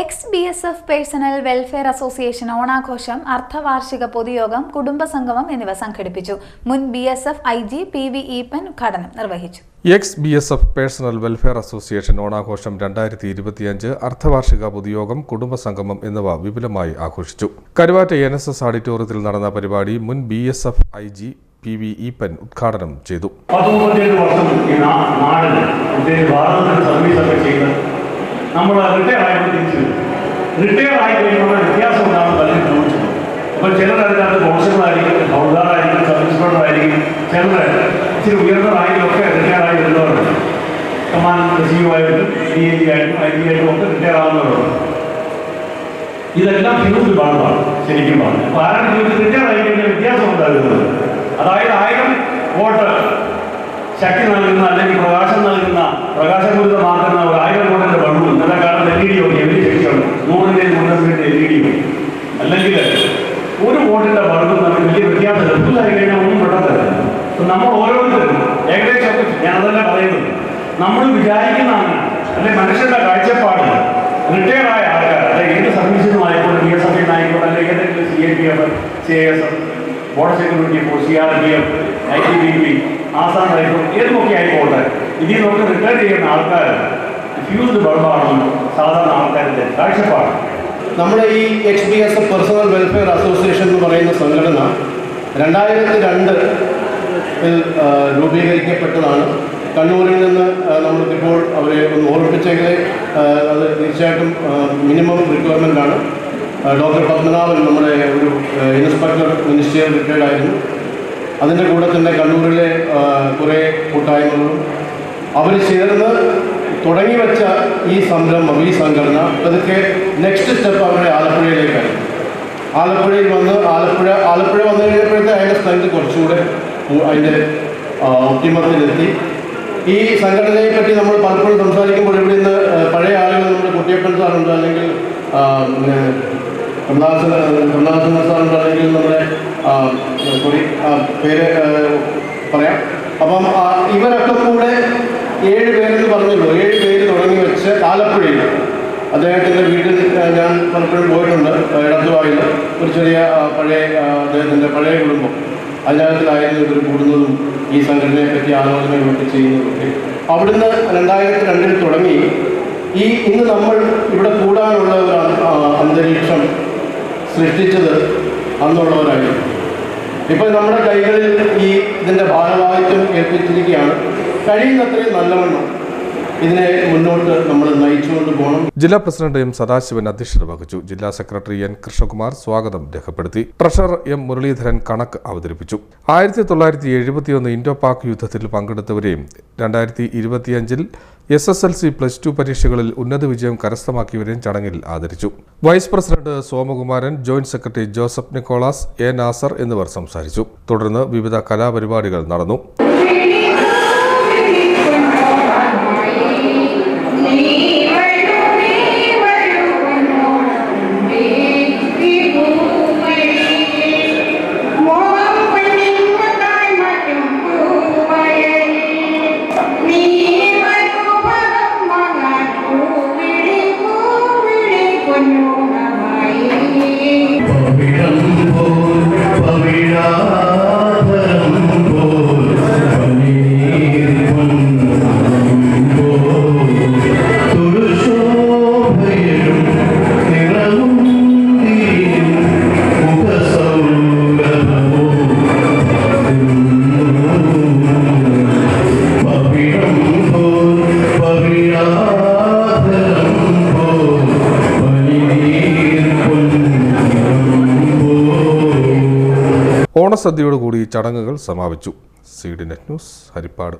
Ex B S F personnel welfare association ഓണാഘോഷം അർദ്ധവാർഷിക പൊതുയോഗം കുടുംബസംഗമം എന്നിവ സംഘടിപ്പിച്ചു. മുൻ B S F I G P V Eapen ഉദ്ഘാടനം നിർവഹിച്ചു. Ex B S F personnel welfare association ഓണാഘോഷം രണ്ടായിരത്തി ഇരുപത്തിയഞ്ച് അർദ്ധവാർഷിക പൊതുയോഗം കുടുംബസംഗമം എന്നിവ വിപുലമായി ആഘോഷിച്ചു. കരുവാറ്റ എൻ എസ് എസ് ഓഡിറ്റോറിയത്തിൽ നടന്ന പരിപാടി മുൻ B S F I G P V Eapen ഉദ്ഘാടനം ചെയ്തു. റിട്ടയർ ആയി കഴിയുമ്പോൾ വ്യത്യാസം ഉണ്ടാകുന്ന പലരും ചോദിച്ചു അപ്പോൾ ചിലർ അതിനകത്ത് കോൺസ്റ്റബിളായിരിക്കും ഹൗദാറായിരിക്കും സബ് ഇൻസ്പെക്ടറായിരിക്കും ചിലർ ഇച്ചിരി ഉയർന്ന റാങ്കിലൊക്കെ റിട്ടയർ ആയി വരുന്നവരുണ്ട് കമാൻഡ് റിസീവ് ആയിട്ടും ഡി എ ജി ആയിട്ടും ഐ ജി ആയിട്ടും ഒക്കെ റിട്ടയർ ആവുന്നവരുണ്ട് ഇതെല്ലാം ഫ്യൂസ് ഭാഗമാണ് ശരിക്കും പറഞ്ഞു അപ്പോൾ ആരാണ് ഫ്യൂസ് റിട്ടയർ ആയി കഴിഞ്ഞാൽ വ്യത്യാസം ഉണ്ടാകുന്നത് അതായത് ആയിരം വോട്ട് ശക്തി നൽകുന്ന അല്ലെങ്കിൽ പ്രകാശം നൽകുന്ന പ്രകാശപൂരിതമാക്കുന്ന ഒരു ആയിരം വോട്ടിന്റെ ബൾബ് ഇന്നത്തെ കാലത്ത് എൽ ഇ ഡി ഒക്കെ എവരി ശക്തിയുണ്ട് നൂറിന്റെ മുന്നൂറിന്റെ എൽ ഇ ഡി അല്ലെങ്കിൽ ഒരു വോട്ടിന്റെ ബൾബും തമ്മിൽ വലിയ വ്യത്യാസം എപ്പോഴായി കഴിഞ്ഞാൽ ഒന്നും പെട്ടെന്ന് അപ്പൊ നമ്മൾ ഓരോരുത്തരും ഏകദേശം ഒക്കെ ഞാൻ അതല്ല പറയുന്നത് നമ്മൾ വിചാരിക്കുന്നതാണ്. അല്ലെ മനുഷ്യരുടെ കാഴ്ചപ്പാട് റിട്ടയർ ആയ ആൾക്കാർ അല്ലെ ഏത് സർവീസിനും ആയിക്കോട്ടെ ബി എസ് എഫ് ആയിക്കോട്ടെ അല്ലെങ്കിൽ ഏതെങ്കിലും C A P F C S F border security force C R P F I T B P Assam rifle ഏതുമൊക്കെ ആയിക്കോട്ടെ ഇതിൽ നമുക്ക് റിട്ടയർ ചെയ്യുന്ന ആൾക്കാർ ഫ്യൂസ്ഡ് ബൾബാണെന്ന് സാധാരണ ആൾക്കാരുടെ കാഴ്ചപ്പാട്. നമ്മുടെ ഈ H B S F personnel welfare association എന്ന് പറയുന്ന സംഘടന രണ്ടായിരത്തി രണ്ട് രൂപീകരിക്കപ്പെട്ടതാണ്. കണ്ണൂരിൽ നിന്ന് നമ്മൾക്കിപ്പോൾ അവരെ ഒന്ന് ഓർമ്മിപ്പിച്ചെങ്കിൽ അത് തീർച്ചയായിട്ടും മിനിമം റിക്വയർമെന്റ് ആണ്. ഡോക്ടർ പത്മനാഭൻ നമ്മുടെ ഒരു ഇൻസ്പെക്ടർ മിനിസ്റ്റർ റിട്ടയർഡായിരുന്നു അതിന്റെ കൂടെ തന്നെ കണ്ണൂരിലെ കുറേ കൂട്ടായ്മകളും. അവർ ചേർന്ന് തുടങ്ങി വെച്ച ഈ സംരംഭം ഈ സംഘടന അതൊക്കെ നെക്സ്റ്റ് സ്റ്റെപ്പ് അവരുടെ ആലപ്പുഴയിലേക്കാണ്. ആലപ്പുഴയിൽ വന്ന് ആലപ്പുഴ ആലപ്പുഴ വന്നു കഴിഞ്ഞപ്പോഴത്തെ അതിന്റെ സ്ട്രെങ്ത് കുറച്ചുകൂടെ അതിന്റെ ഒപ്റ്റിമത്തിലെത്തി ഈ സംഘടനയെ പറ്റി നമ്മൾ പലപ്പോഴും സംസാരിക്കുമ്പോൾ ഇവിടെ നിന്ന് പഴയ ആളുകൾ നമ്മുടെ കുട്ടിയപ്പൻ സാറുണ്ട് അല്ലെങ്കിൽ കമലാസന സാറുണ്ട് അല്ലെങ്കിൽ നമ്മുടെ സോറി പേര് പറയാം. അപ്പം ഇവരൊക്കെ കൂടെ ഏഴ് പേരെന്ന് പറഞ്ഞല്ലോ. ഏഴ് പേര് തുടങ്ങി വെച്ച് ആലപ്പുഴയിൽ അദ്ദേഹത്തിന്റെ വീട്ടിൽ ഞാൻ പലപ്പോഴും പോയിട്ടുണ്ട് ഇടത്തുവായിൽ. ഒരു ചെറിയ പഴയ അദ്ദേഹത്തിന്റെ പഴയ കുടുംബം. അതിനകത്തിലായിരുന്നു കൂടുന്നതും ഈ സംഘടനയെ പറ്റി ആലോചനകളൊക്കെ ചെയ്യുന്നതൊക്കെ അവിടുന്ന് രണ്ടായിരത്തി രണ്ടിൽ തുടങ്ങി ഈ ഇന്ന് നമ്മൾ ഇവിടെ കൂടാനുള്ള ഒരു അന്തരീക്ഷം സൃഷ്ടിച്ചത് അന്നുള്ളവരായിരുന്നു. ഇപ്പോൾ നമ്മുടെ കൈകളിൽ ഈ ഇതിന്റെ ഭാരവാഹിത്വം ഏൽപ്പിച്ചിരിക്കുകയാണ്. കഴിയുന്നത്രയും നല്ലവണ്ണം. ജില്ലാ പ്രസിഡന്റ് എം സദാശിവൻ അധ്യക്ഷത വഹിച്ചു. ജില്ലാ സെക്രട്ടറി എൻ കൃഷ്ണകുമാർ സ്വാഗതം രേഖപ്പെടുത്തി. ട്രഷറർ എം മുരളീധരൻ കണക്ക് അവതരിപ്പിച്ചു. ആയിരത്തി തൊള്ളായിരത്തി എഴുപത്തിയൊന്ന് ഇൻഡോ പാക് യുദ്ധത്തിൽ പങ്കെടുത്തവരെയും രണ്ടായിരത്തി ഇരുപത്തിയഞ്ചിൽ S S L C plus two പരീക്ഷകളിൽ ഉന്നത വിജയം കരസ്ഥമാക്കിയവരെയും ചടങ്ങിൽ ആദരിച്ചു. Vice president Somakumaran joint secretary Joseph Nicholas A Nasar എന്നിവർ സംസാരിച്ചു. തുടർന്ന് വിവിധ കലാപരിപാടികൾ നടന്നു. ഓണസദ്യയോടുകൂടി ചടങ്ങുകൾ സമാപിച്ചു. C D net news Harippad.